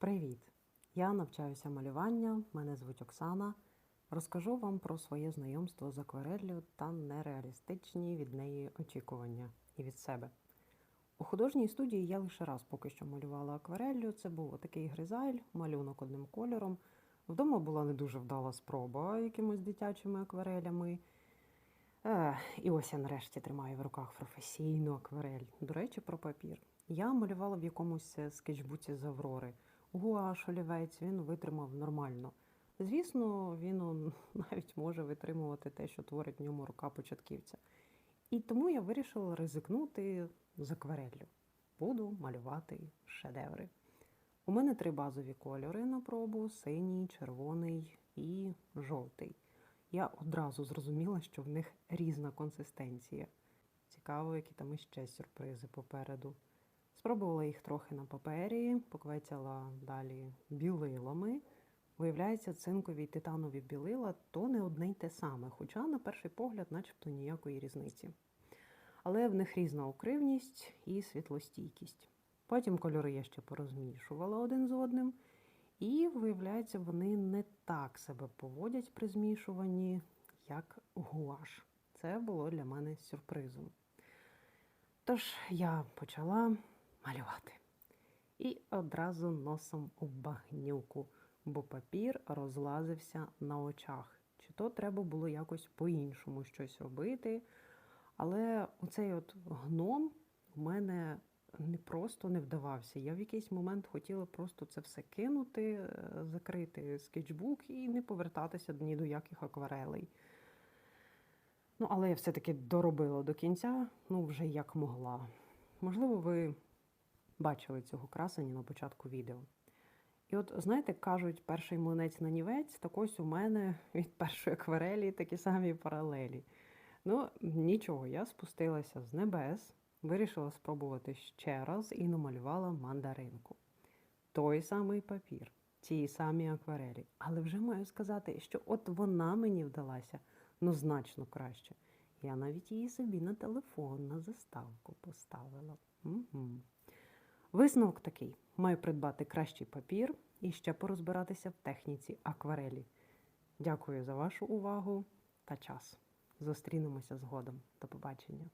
Привіт! Я навчаюся малювання, мене звуть Оксана. Розкажу вам про своє знайомство з аквареллю та нереалістичні від неї очікування і від себе. У художній студії я лише раз поки що малювала аквареллю. Це був такий гризаль, малюнок одним кольором. Вдома була не дуже вдала спроба якимось дитячими акварелями. Е, і ось я нарешті тримаю в руках професійну акварель. До речі, про папір. Я малювала в якомусь е, скетчбуці з Аврори. Гуаш олівець він витримав нормально. Звісно, він навіть може витримувати те, що творить в ньому рука початківця. І тому я вирішила ризикнути з аквареллю. Буду малювати шедеври. У мене три базові кольори на пробу: синій, червоний і жовтий. Я одразу зрозуміла, що в них різна консистенція. Цікаво, які там іще сюрпризи попереду. Спробувала їх трохи на папері, поквецяла далі білилами. Виявляється, цинкові й титанові білила то не одне й те саме, хоча, на перший погляд, начебто ніякої різниці. Але в них різна укривність і світлостійкість. Потім кольори я ще порозмішувала один з одним, і, виявляється, вони не так себе поводять при змішуванні, як гуаш. Це було для мене сюрпризом. Тож я почала малювати. І одразу носом у багнюку, бо папір розлазився на очах. Чи то треба було якось по-іншому щось робити. Але оцей от гном у мене не просто не вдавався. Я в якийсь момент хотіла просто це все кинути, е, закрити скетчбук і не повертатися ні до яких акварелей. Ну, але я все-таки доробила до кінця, ну вже як могла. Можливо, ви бачили цього красення на початку відео. І от, знаєте, кажуть, перший млинець на нівець, так ось у мене від першої акварелі такі самі паралелі. Ну, нічого, я спустилася з небес, вирішила спробувати ще раз і намалювала мандаринку. Той самий папір, ті самі акварелі. Але вже маю сказати, що от вона мені вдалася ну значно краще. Я навіть її собі на телефон, на заставку поставила. Угу. Висновок такий: маю придбати кращий папір і ще порозбиратися в техніці акварелі. Дякую за вашу увагу та час. Зустрінемося згодом. До побачення.